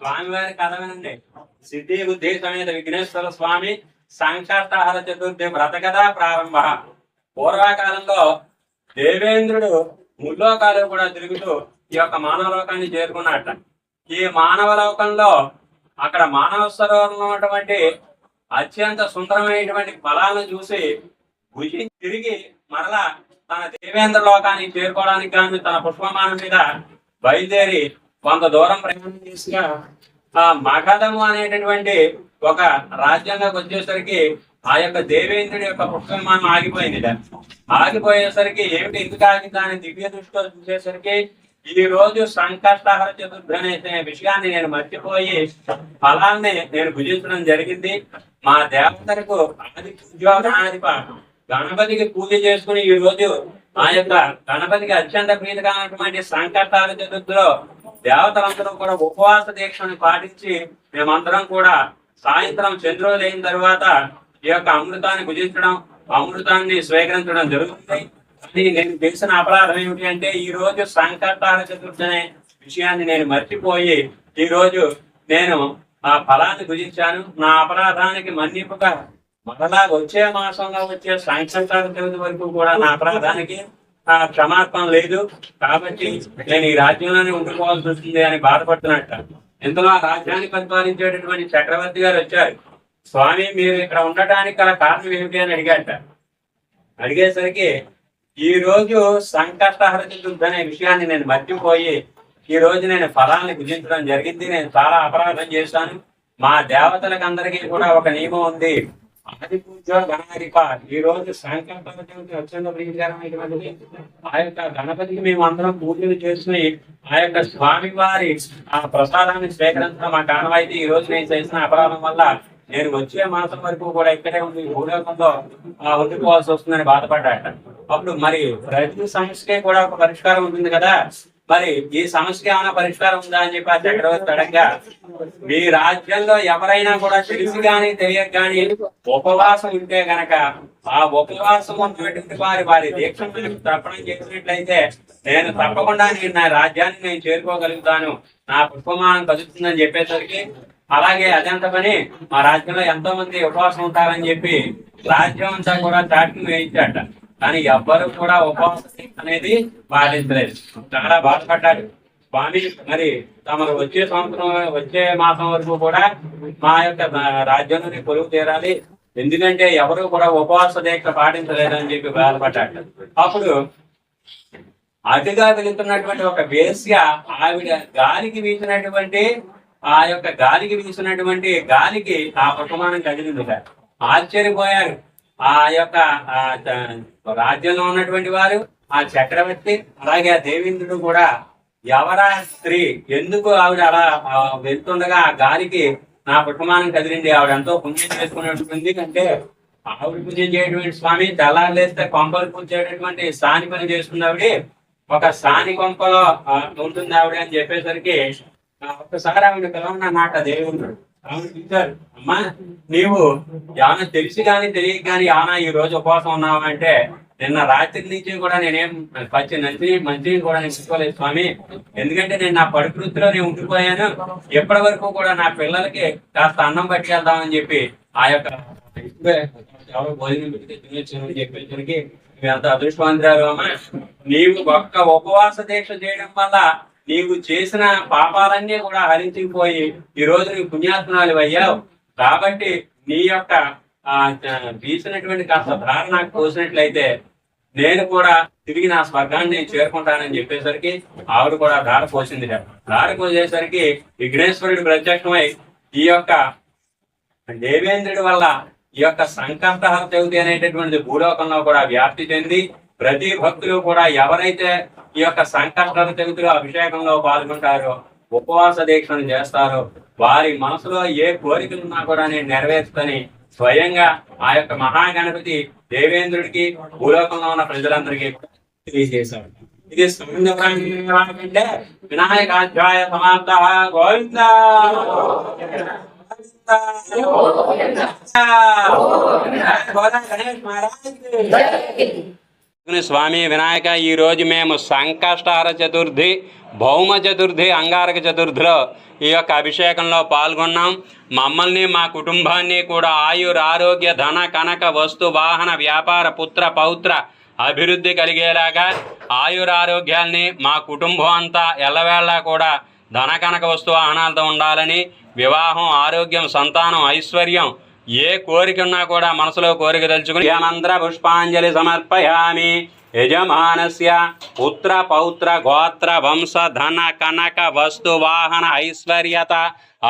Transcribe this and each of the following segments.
స్వామివారి కథ వినండి. సిద్ధి బుద్ధి సమేత విఘ్నేశ్వర స్వామి సంకష్టహర చతుర్థి వ్రత కథ ప్రారంభ. పూర్వకాలంలో దేవేంద్రుడు ముల్లోకాలు కూడా తిరుగుతూ ఈ యొక్క మానవలోకాన్ని చేరుకున్నట్ట ఈ మానవ లోకంలో అక్కడ మానవ సరోవరంలో ఉన్నటువంటి అత్యంత సుందరమైనటువంటి ఫలాలను చూసి భుజి తిరిగి మరలా తన దేవేంద్ర లోకానికి చేరుకోవడానికి గాను తన పుష్పమానం మీద బయలుదేరి కొంత దూరం ప్రయాణం చేసినా ఆ మగధము అనేటటువంటి ఒక రాజ్యంలోకి వచ్చేసరికి ఆ యొక్క దేవేంద్రుడి యొక్క పుష్పమానం ఆగిపోయింది. ఆగిపోయేసరికి ఏమిటి ఎందుకు ఆగింది? అని దివ్య దృష్టితో చూసేసరికి ఈ రోజు సంకష్టహర చతుర్థి అనే విషయాన్ని నేను మర్చిపోయి ఫలాన్ని నేను భుజించడం జరిగింది. మా దేవతలకు ఆది ఉద్యోగాధిప గణపతికి పూజ చేసుకుని ఈ రోజు ఆ యొక్క గణపతికి అత్యంత ప్రీతికరమైనటువంటి సంకటాల చతుర్థిలో దేవతలందరూ కూడా ఉపవాస దీక్షను పాటించి మేమందరం కూడా సాయంత్రం చంద్రోదయం తర్వాత ఈ యొక్క అమృతాన్ని భుజించడం అమృతాన్ని స్వీకరించడం జరుగుతుంది. అది నేను తెలిసిన అపరాధం ఏమిటి అంటే ఈ రోజు సంకటాల చతుర్థి అనే విషయాన్ని నేను మర్చిపోయి ఈ రోజు నేను ఆ ఫలాన్ని భుజించాను. నా అపరాధానికి మన్నిపుగా మరలా వచ్చే మాసంలో వచ్చే సంకటాల చవితి వరకు కూడా నా అపరాధానికి ఆ లేదు. కాబట్టి నేను ఈ రాజ్యంలోనే ఉండిపోవాల్సి వస్తుంది అని బాధపడుతున్నట్ట. ఇంతలో ఆ రాజ్యాన్ని పరిపాలించేటటువంటి చక్రవర్తి గారు వచ్చారు. స్వామి మీరు ఇక్కడ ఉండటానికి గల కారణం ఏమిటి? అని అడిగాట. అడిగేసరికి ఈ రోజు సంకష్టహర చతుర్థి అనే విషయాన్ని నేను మర్చిపోయి ఈ రోజు నేను ఫలాన్ని గుజించడం జరిగింది. నేను చాలా అపరాధం చేశాను. మా దేవతలకు అందరికీ కూడా ఒక నియమం ఉంది. ఆదిపూజ ఈ రోజు సాయంకాలం అత్యంత ప్రీతికరమైనటువంటిది ఆ యొక్క గణపతికి మేము అందరం పూజలు చేసుకుని ఆ యొక్క స్వామి వారి ఆ ప్రసాదాన్ని స్వీకరించడం మా కారణమైతే ఈ రోజు నేను చేసిన అపరాధం వల్ల నేను వచ్చే మాసం వరకు కూడా ఇక్కడే ఉండి భూలోకంలో ఉండిపోవాల్సి వస్తుందని బాధపడ్డాట. అప్పుడు మరి ప్రతి సమస్యకే కూడా ఒక పరిష్కారం ఉంటుంది కదా. మరి ఈ సమస్యకి ఏమైనా పరిష్కారం ఉందా అని చెప్పి చక్రవర్తి అడగగా మీ రాజ్యంలో ఎవరైనా కూడా తెలిసి గాని తెలియక గాని ఉపవాసం ఉంటే గనక ఆ ఉపవాసం ఉన్నటువంటి వారి వారి దీక్ష తర్పణం చేసినట్లయితే నేను తప్పకుండా నేను నా రాజ్యాన్ని నేను చేరుకోగలుగుతాను. నా పుష్పమానం కలుగుతుందని చెప్పేసరికి అలాగే అదంత పని మా రాజ్యంలో ఎంతో మంది ఉపవాసం ఉంటారని చెప్పి రాజ్యం అంతా కూడా చాటింగ్ వేయించాట కానీ ఎవ్వరు కూడా ఉపవాసం అనేది పాటించలేదు. చాలా బాధపడ్డాడు. స్వామి మరి తమరు వచ్చే సంవత్సరం వచ్చే మాసం వరకు కూడా మా యొక్క రాజ్యాన్ని పొరుగు తీరాలి. ఎందుకంటే ఎవరు కూడా ఉపవాస దీక్ష పాటించలేదని చెప్పి బాధపడ్డాడు. అప్పుడు అతిగా వెళుతున్నటువంటి ఒక వేశ్య ఆవిడ గాలికి వీసినటువంటి ఆ యొక్క గాలికి వీసినటువంటి గాలికి ఆ ప్రమాణం కదిలింది ఆశ్చర్యపోయారు. ఆ యొక్క రాజ్యంలో ఉన్నటువంటి వారు ఆ చక్రవర్తి అలాగే ఆ దేవేంద్రుడు కూడా ఎవరా స్త్రీ ఎందుకు ఆవిడ అలా వెళ్తుండగా ఆ గాలికి నా కుటుంబానం కదిలింది? ఆవిడ ఎంతో పుణ్యం చేసుకున్నటువంటి అంటే ఆవిడ పూజ చేయటువంటి స్వామి తెల్లారులేస్తే కొంపలు పూజ చేయటువంటి సాని పని చేసుకున్న ఆవిడ. ఒక సాని కొంపలో ఉంటుంది ఆవిడ అని చెప్పేసరికి ఒకసారి ఆవిడ పిలవన్న నాట దేవుడు ఆవిడ చూశారు అమ్మా నీవు యానా తెలిసి కానీ తెలియక కానీ యానా ఈ రోజు ఉపవాసం ఉన్నావు అంటే నిన్న రాత్రి నుంచి కూడా నేనేం పచ్చి నచ్చి మంచి కూడా నేను తీసుకోలేదు స్వామి. ఎందుకంటే నేను నా పడుకృతిలో నేను ఉండిపోయాను. ఎప్పటి వరకు కూడా నా పిల్లలకి కాస్త అన్నం పట్టుకెళ్దామని చెప్పి ఆ యొక్క ఎవరో భోజనం పెడితే తినొచ్చాను అని చెప్పేసరికి ఎంత అదృష్టవంతురాలు అమ్మా. నీవు ఒక్క ఉపవాస దీక్ష చేయడం వల్ల నీవు చేసిన పాపాలన్నీ కూడా హరించిపోయి ఈ రోజు నీవు పుణ్యాత్మనాలు అయ్యావు కాబట్టి నీ యొక్క ఆ వీసినటువంటి కాస్త ధార నాకు కోసినట్లయితే నేను కూడా తిరిగి నా స్వర్గాన్ని నేను చేరుకుంటానని చెప్పేసరికి ఆవిడ కూడా ధార పోసింది. ధార పోసేసరికి విఘ్నేశ్వరుడు ప్రత్యక్షమై ఈ యొక్క దేవేంద్రుడి వల్ల ఈ యొక్క సంకల్పహర చవితి అనేటటువంటిది భూలోకంలో కూడా వ్యాప్తి చెంది ప్రతి భక్తులు కూడా ఎవరైతే ఈ యొక్క సంకల్పహర చవితిలో అభిషేకంలో పాల్గొంటారో ఉపవాస దీక్షను చేస్తారో వారి మనసులో ఏ కోరికలు ఉన్నా కూడా నేను నెరవేర్చుకొని స్వయంగా ఆ యొక్క మహాగణపతి దేవేంద్రుడికి భూలోకంలో ఉన్న ప్రజలందరికీ తెలియజేశాడు ఇది అంటే వినాయకాధ్యాయ సమాప్త గోవింద గోవింద గణేష్ మహారాజ్ స్వామి వినాయక ఈ రోజు మేము సంకష్టార చతుర్థి భౌమ చతుర్థి అంగారక చతుర్థిలో ఈ యొక్క అభిషేకంలో పాల్గొన్నాం. మమ్మల్ని మా కుటుంబాన్ని కూడా ఆయుర ఆరోగ్య ధన కనక వస్తు వాహన వ్యాపార పుత్ర పౌత్ర అభివృద్ధి కలిగేలాగా ఆయురారోగ్యాల్ని మా కుటుంబం అంతా ఎల్లవేళలా కూడా ధన కనక వస్తు వాహనాలతో ఉండాలని వివాహం ఆరోగ్యం సంతానం ఐశ్వర్యం ఏ కోరిక ఉన్నా కూడా మనసులో కోరిక తెలుసుకుని అనంతర పుష్పాంజలి సమర్పయామి. యజమానస్య పుత్ర పౌత్ర గోత్ర వంశ ధన కనక వస్తు వాహన ఐశ్వర్యత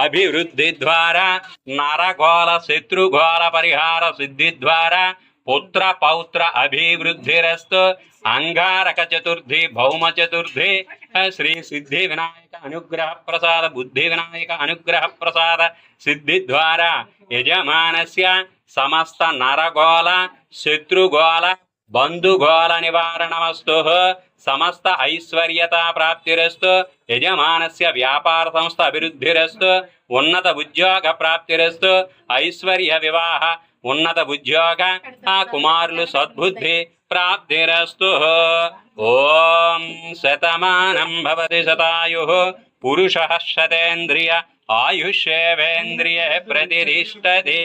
అభివృద్ధి ద్వారా నరఘోల శత్రుఘోల పరిహార సిద్ధి ద్వారా పుత్ర పౌత్ర అభివృద్ధిరస్తు అంగారక చతుర్థి భౌమ చతుర్థి శ్రీ సిద్ధి వినాయక అనుగ్రహ ప్రసాద బుద్ధి వినాయక అనుగ్రహ ప్రసాద సిద్ధి ద్వారా. యజమానస్య సమస్త నరగోళ శత్రుగోళ బంధుగోళ నివారణమస్తు. సమస్త ఐశ్వర్యత ప్రాప్తిరస్తు. యజమానస్య వ్యాపార సంస్థ అభివృద్ధిరస్తు. ఉన్నత ఉద్యోగ ప్రాప్తిరస్తు. ఐశ్వర్య వివాహ ఉన్నత ఉద్యోగ ఆ కుమారులు సద్బుద్ధి ప్రాప్తిరస్తు. ఓం శతమానం భవతి శతాయు. పురుష శతేంద్రియ ఆయుష్యేవేంద్రియ ప్రతిష్టతి